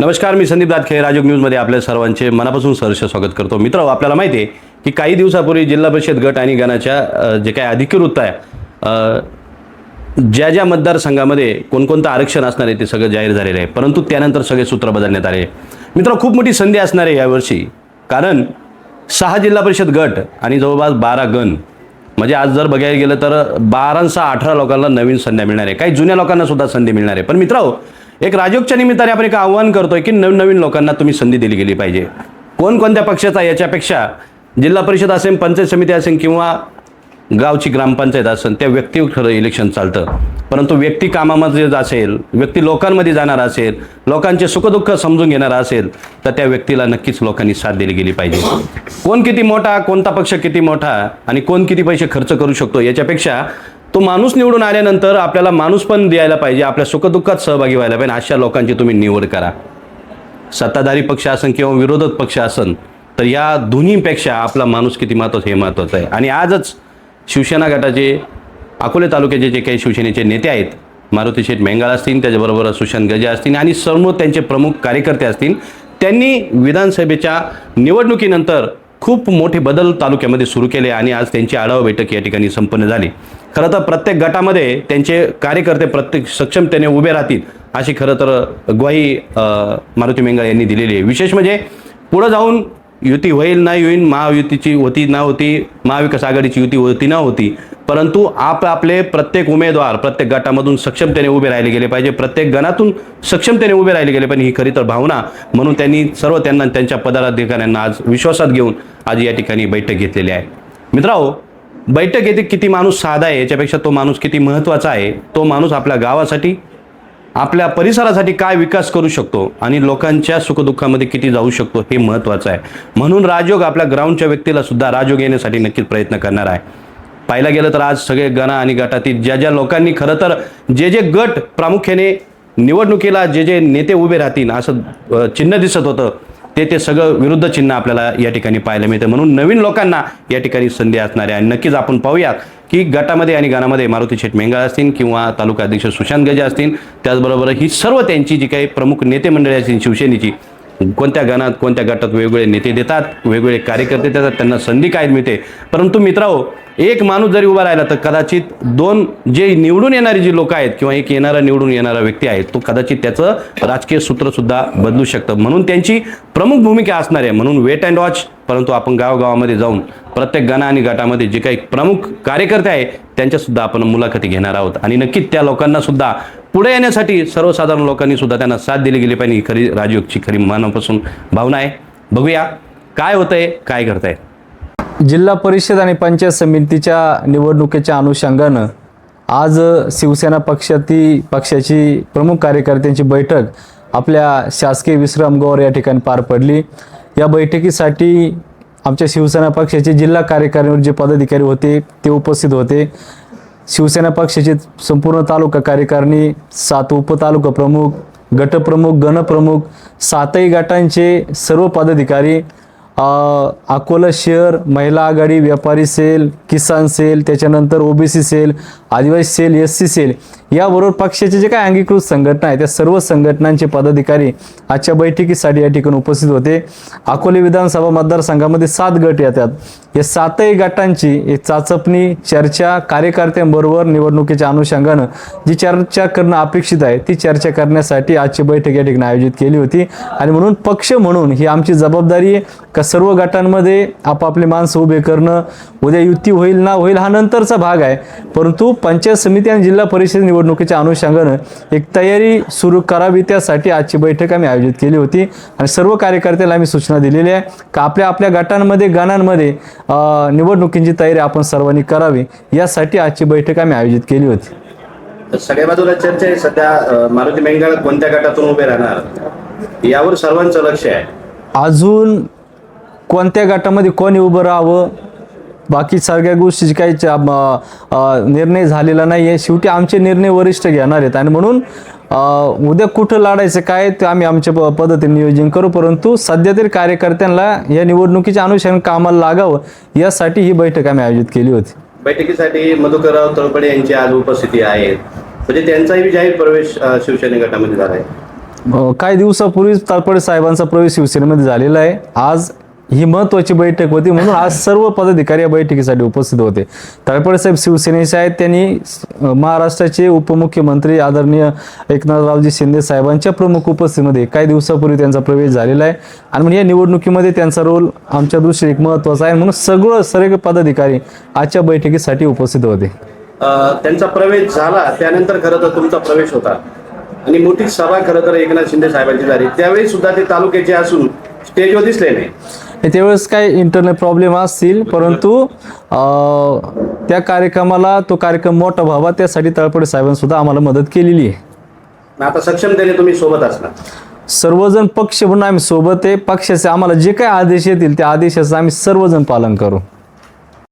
नमस्कार मी संदीप दातखे राजयोग न्यूजमध्ये आपल्या सर्वांचे मनापासून सहर्ष स्वागत करतो. मित्र आपल्याला माहिती आहे की काही दिवसापूर्वी जिल्हा परिषद गट आणि गणाच्या जे काय अधिकृत आहे ज्या ज्या मतदारसंघामध्ये कोणकोणतं आरक्षण असणार आहे ते सगळं जाहीर झालेलं आहे. परंतु त्यानंतर सगळे सूत्र बदलण्यात आले. मित्र खूप मोठी संधी असणार आहे यावर्षी. कारण सहा जिल्हा परिषद गट आणि जवळपास बारा गण म्हणजे आज जर बघायला गेलं तर बारा सहा अठरा लोकांना नवीन संध्या मिळणार आहे. काही जुन्या लोकांना सुद्धा संधी मिळणार आहे. पण मित्रांनो एक राजयोगच्या निमित्ताने आपण एक आव्हान करतोय की नवीन नवीन लोकांना तुम्ही संधी दिली गेली पाहिजे. कोणकोणत्या पक्षाचा याच्यापेक्षा जिल्हा परिषद असेल पंचायत समिती असेल किंवा गावची ग्रामपंचायत असेल त्या व्यक्तीवर खरं इलेक्शन चालतं. परंतु व्यक्ती कामामध्ये जर असेल व्यक्ती लोकांमध्ये जाणार असेल लोकांचे सुखदुःख समजून घेणारा असेल तर त्या व्यक्तीला नक्कीच लोकांनी साथ दिली गेली पाहिजे. कोण किती मोठा कोणता पक्ष किती मोठा आणि कोण किती पैसे खर्च करू शकतो याच्यापेक्षा तो माणूस निवडून आल्यानंतर आपल्याला माणूस पण द्यायला पाहिजे आपल्या सुखदुःखात सहभागी व्हायला पाहिजे अशा लोकांची तुम्ही निवड करा. सत्ताधारी पक्ष असन किंवा विरोधक पक्ष असन तर या दोन्हीपेक्षा आपला माणूस किती महत्त्वाचं हे महत्त्वाचं आहे. आणि आजच शिवसेना गटाचे अकोले तालुक्याचे जे काही शिवसेनेचे नेते आहेत मारुती शेठ मेंगाळ असतील त्याच्याबरोबर सुशांत गजे असतील आणि सर्व त्यांचे प्रमुख कार्यकर्ते असतील त्यांनी विधानसभेच्या निवडणुकीनंतर खूप मोठे बदल तालुक्यामध्ये सुरू केले आणि आज त्यांची आढावा बैठक या ठिकाणी संपन्न झाली. खरं तर प्रत्येक गटामध्ये त्यांचे कार्यकर्ते प्रत्येक सक्षमतेने उभे राहतील अशी खरं तर ग्वाही मारुती मेंगाळ यांनी दिलेली आहे. विशेष म्हणजे पुढं जाऊन युती होईल नाही होईल महायुतीची होती ना होती महाविकास आघाडीची युती होती ना होती परंतु आप आपले प्रत्येक उमेदवार प्रत्येक गटामधून सक्षमतेने उभे राहिले गेले पाहिजे प्रत्येक गणातून सक्षमतेने उभे राहिले गेले पाहिजे ही खरी तर भावना म्हणून त्यांनी सर्व त्यांना त्यांच्या पदाधिकाऱ्यांना आज विश्वासात घेऊन आज या ठिकाणी बैठक घेतलेली आहे. मित्रांनो बैठक येथे किती माणूस साधा आहे याच्यापेक्षा तो माणूस किती महत्त्वाचा आहे तो माणूस आपल्या गावासाठी आपल्या परिसरासाठी काय विकास करू शकतो आणि लोकांच्या सुखदुःखामध्ये किती जाऊ शकतो हे महत्त्वाचं आहे. म्हणून राजयोग आपल्या ग्राउंडच्या व्यक्तीला सुद्धा राजयोग येण्यासाठी नक्कीच प्रयत्न करणार आहे. पाहिलं गेलं तर आज सगळे गणा आणि गटातील ज्या ज्या लोकांनी खरं तर जे जे गट प्रामुख्याने निवडणुकीला जे जे नेते उभे राहतील असं चिन्ह दिसत होतं ते ते सगळं विरुद्ध चिन्ह आपल्याला या ठिकाणी पाहायला मिळतं. म्हणून नवीन लोकांना या ठिकाणी संधी असणार आहे आणि नक्कीच आपण पाहूयात की गटामध्ये आणि गाण्यामध्ये मारुती शेठ मेंगाळ असतील किंवा तालुका अध्यक्ष सुशांत गजे असतील. त्याचबरोबर ही सर्व त्यांची जी काही प्रमुख नेते मंडळी असतील शिवसेनेची कोणत्या गणात कोणत्या गटात वेगवेगळे नेते देतात वेगवेगळे कार्यकर्ते देतात त्यांना संधी काय मिळते? परंतु मित्रांनो एक माणूस जरी उभा राहिला तर कदाचित दोन जे निवडून येणारी जी लोक आहेत किंवा एक येणारा निवडून येणारा व्यक्ती आहे तो कदाचित त्याचं राजकीय सूत्रसुद्धा बदलू शकतं. म्हणून त्यांची प्रमुख भूमिका असणार आहे. म्हणून वेट अँड वॉच परंतु आपण गावगावामध्ये जाऊन प्रत्येक गणा आणि गटामध्ये जे काही प्रमुख कार्यकर्ते आहे त्यांच्यासुद्धा आपण मुलाखती घेणार आहोत. आणि नक्कीच त्या लोकांना सुद्धा पुढे येण्यासाठी सर्वसाधारण लोकांनी सुद्धा त्यांना साथ दिली गेली पाहिजे. ही खरी राजयोगची खरी मनापासून भावना आहे. बघूया काय होतंय काय करताय जिल्हा परिषद आणि पंचायत समितीच्या निवडणुकीच्या अनुषंगानं आज शिवसेना पक्षाती पक्षाची प्रमुख कार्यकर्त्यांची बैठक आपल्या शासकीय विश्रामगृहावर या ठिकाणी पार पडली. या बैठकीसाठी आमच्या शिवसेना पक्षाचे जिल्हा कार्यकारिणीवर जे पदाधिकारी होते ते उपस्थित होते. शिवसेना पक्षाचे संपूर्ण तालुका कार्यकारिणी सात उपतालुका प्रमुख गटप्रमुख गणप्रमुख सातही गटांचे सर्व पदाधिकारी अकोला शहर महिला आघाडी व्यापारी सेल किसान सेल त्याच्यानंतर ओबीसी सेल आदिवासी सेल एस सी सेल याबरोबर पक्षाचे जे काही अंगीकृत संघटना आहेत त्या सर्व संघटनांचे पदाधिकारी आजच्या बैठकीसाठी या ठिकाणी उपस्थित होते. अकोले विधानसभा मतदारसंघामध्ये सात गट येतात. या सातही गटांची एक चाचपणी चर्चा कार्यकर्त्यांबरोबर निवडणुकीच्या अनुषंगानं जी चर्चा करणं अपेक्षित आहे ती चर्चा करण्यासाठी आजची बैठक या ठिकाणी आयोजित केली होती. आणि म्हणून पक्ष म्हणून ही आमची जबाबदारी आहे. का सर्व गटांमध्ये आपापले माणसं उभे करणं उद्या युती होईल ना होईल हा नंतरचा भाग आहे. परंतु पंचायत समिती आणि जिल्हा परिषद निवडणुकीच्या अनुषंगानं एक तयारी सुरू करावी त्यासाठी आजची बैठक आम्ही आयोजित केली होती. आणि सर्व कार्यकर्त्याला आम्ही सूचना दिलेली आहे का आपल्या आपल्या गटांमध्ये गणांमध्ये निवडणुकीची तयारी आपण सर्वांनी करावी यासाठी आजची बैठक आम्ही आयोजित केली होती. सगळ्या बाजूला चर्चा आहे. सध्या मारुती मेंगाळ कोणत्या गटातून उभे राहणार? यावर सर्वांचं लक्ष आहे. अजून कोणत्या गटामध्ये कोणी उभं राहावं? बाकी सगळ्या गोष्टीची काही निर्णय झालेला नाही आहे. शेवटी आमचे निर्णय वरिष्ठ घेणार आहेत. आणि म्हणून उद्या कुठं लढायचं काय ते आम्ही आमच्या प- पद्धतीने नियोजन करू. परंतु सध्या तरी कार्यकर्त्यांना या निवडणुकीच्या अनुषंगाने कामाला लागावं यासाठी ही बैठक आम्ही आयोजित केली होती. बैठकीसाठी मधुकरराव तळपडे यांची आज उपस्थिती आहे. म्हणजे त्यांचाही जाहीर प्रवेश शिवसेने गटामध्ये झाला आहे. काही दिवसापूर्वी तारपडे साहेबांचा प्रवेश शिवसेनेमध्ये झालेला आहे. आज ही महत्वाची बैठक होती म्हणून आज सर्व पदाधिकारी या बैठकीसाठी उपस्थित होते. तळपडे साहेब शिवसेनेचे आहेत त्यांनी महाराष्ट्राचे उपमुख्यमंत्री आदरणीय एकनाथरावजी शिंदे साहेबांच्या प्रमुख उपस्थितीमध्ये काही दिवसापूर्वी त्यांचा प्रवेश झालेला आहे. आणि म्हणून या निवडणुकीमध्ये त्यांचा रोल आमच्या दृष्टीने एक महत्त्वाचा आहे म्हणून सगळं सर्व पदाधिकारी आजच्या बैठकीसाठी उपस्थित होते. त्यांचा प्रवेश झाला त्यानंतर खरं तर तुमचा प्रवेश होता. आणि मोठी सभा खरं तर एकनाथ शिंदे साहेबांची झाली. त्यावेळी सुद्धा ते तालुक्याचे असून स्टेजवर दिसले नाही. त्यावेळेस काय इंटरनेट प्रॉब्लेम असतील परंतु त्या कार्यक्रमाला तो कार्यक्रम मोठा व्हावा त्यासाठी तळपडे साहेबांनी सुद्धा आम्हाला मदत केलेली आहे. आता सक्षमतेने तुम्ही सोबत असणार. सर्वजण पक्ष म्हणून आम्ही सोबत आहे पक्षाचे आम्हाला जे काही आदेश येतील त्या आदेशाचं आम्ही सर्वजण पालन करू.